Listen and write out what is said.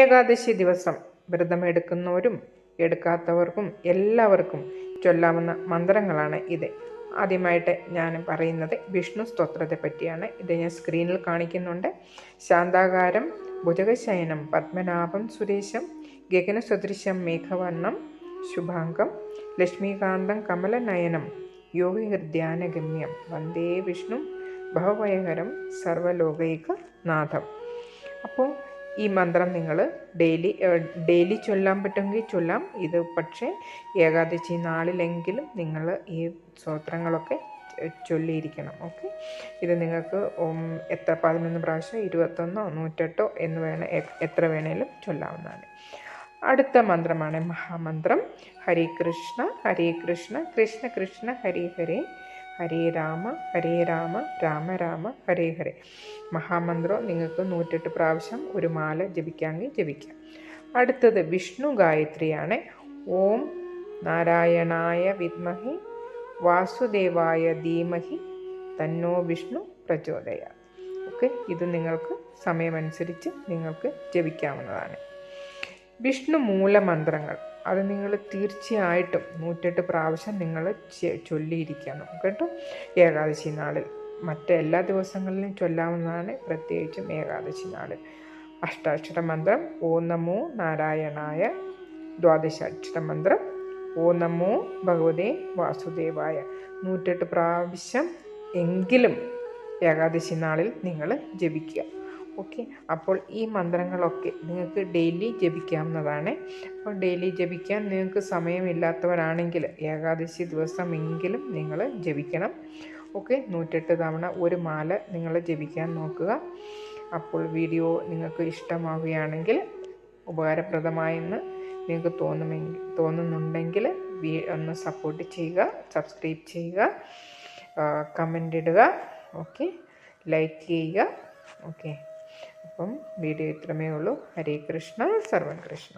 ഏകാദശി ദിവസം വ്രതമെടുക്കുന്നവരും എടുക്കാത്തവർക്കും എല്ലാവർക്കും ചൊല്ലാവുന്ന മന്ത്രങ്ങളാണ് ഇത്. ആദ്യമായിട്ട് ഞാൻ പറയുന്നത് വിഷ്ണു സ്തോത്രത്തെ പറ്റിയാണ്. ഇത് ഞാൻ സ്ക്രീനിൽ കാണിക്കുന്നുണ്ട്. ശാന്താകാരം ഭുജകശയനം പത്മനാഭം സുരേശം ഗഗനസദൃശം മേഘവർണം ശുഭാംഗം ലക്ഷ്മീകാന്തം കമലനയനം യോഗിഹൃദ്യാനഗമ്യം വന്ദേ വിഷ്ണു ഭവഭയകരം സർവലോകൈക നാഥം. അപ്പോൾ ഈ മന്ത്രം നിങ്ങൾ ഡെയിലി ഡെയിലി ചൊല്ലാൻ പറ്റുമെങ്കിൽ ചൊല്ലാം. ഇത് പക്ഷേ ഏകാദശി നാളിലെങ്കിലും നിങ്ങൾ ഈ സ്തോത്രങ്ങളൊക്കെ ചൊല്ലിയിരിക്കണം. ഓക്കെ? ഇത് നിങ്ങൾക്ക് എത്ര പതിനൊന്ന് പ്രാവശ്യം ഇരുപത്തൊന്നോ നൂറ്റെട്ടോ എന്ന് വേണ എത്ര വേണേലും ചൊല്ലാവുന്നതാണ്. അടുത്ത മന്ത്രമാണ് മഹാമന്ത്രം. ഹരേ കൃഷ്ണ ഹരേ കൃഷ്ണ കൃഷ്ണ കൃഷ്ണ ഹരേ ഹരേ. ഹരേ രാമ ഹരേ രാമ രാമ രാമ ഹരേ ഹരേ. മഹാമന്ത്രം നിങ്ങൾക്ക് നൂറ്റെട്ട് പ്രാവശ്യം ഒരു മാല ജപിക്കാമെങ്കിൽ ജപിക്കാം. അടുത്തത് വിഷ്ണു ഗായത്രിയാണ്. ഓം നാരായണായ വിദ്മഹി വാസുദേവായ ധീമഹി തന്നോ വിഷ്ണു പ്രചോദയ. ഓക്കെ ഇത് നിങ്ങൾക്ക് സമയമനുസരിച്ച് നിങ്ങൾക്ക് ജപിക്കാവുന്നതാണ്. വിഷ്ണു മൂലമന്ത്രങ്ങൾ. അത് നിങ്ങൾ തീർച്ചയായിട്ടും നൂറ്റെട്ട് പ്രാവശ്യം നിങ്ങൾ ചൊല്ലിയിരിക്കണം. കേട്ടോ? ഏകാദശി നാളിൽ മറ്റെല്ലാ ദിവസങ്ങളിലും ചൊല്ലാവുന്നതാണ് പ്രത്യേകിച്ചും ഏകാദശി നാളിൽ അഷ്ടാക്ഷര മന്ത്രം ഓ നമോ നാരായണായ ദ്വാദശാക്ഷര മന്ത്രം ഓ നമോ ഭഗവതേ വാസുദേവായ. നൂറ്റെട്ട് പ്രാവശ്യം എങ്കിലും ഏകാദശി നാളിൽ നിങ്ങൾ ജപിക്കുക. ഓക്കെ. അപ്പോൾ ഈ മന്ത്രങ്ങളൊക്കെ നിങ്ങൾക്ക് ഡെയിലി ജപിക്കാവുന്നതാണ്. അപ്പോൾ ഡെയിലി ജപിക്കാൻ നിങ്ങൾക്ക് സമയമില്ലാത്തവരാണെങ്കിൽ ഏകാദശി ദിവസമെങ്കിലും നിങ്ങൾ ജപിക്കണം. ഓക്കെ. നൂറ്റെട്ട് തവണ ഒരു മാല നിങ്ങൾ ജപിക്കാൻ നോക്കുക. അപ്പോൾ വീഡിയോ നിങ്ങൾക്ക് ഇഷ്ടമാവുകയാണെങ്കിൽ ഉപകാരപ്രദമായെന്ന് നിങ്ങൾക്ക് തോന്നുമെങ്കിൽ തോന്നുന്നുണ്ടെങ്കിൽ ഒന്ന് സപ്പോർട്ട് ചെയ്യുക സബ്സ്ക്രൈബ് ചെയ്യുക കമന്റ് ഇടുക. ഓക്കെ. ലൈക്ക് ചെയ്യുക. ഓക്കെ. അപ്പം വീഡിയോ ഇത്രമേ ഉള്ളൂ. ഹരേ കൃഷ്ണ സർവൻ കൃഷ്ണ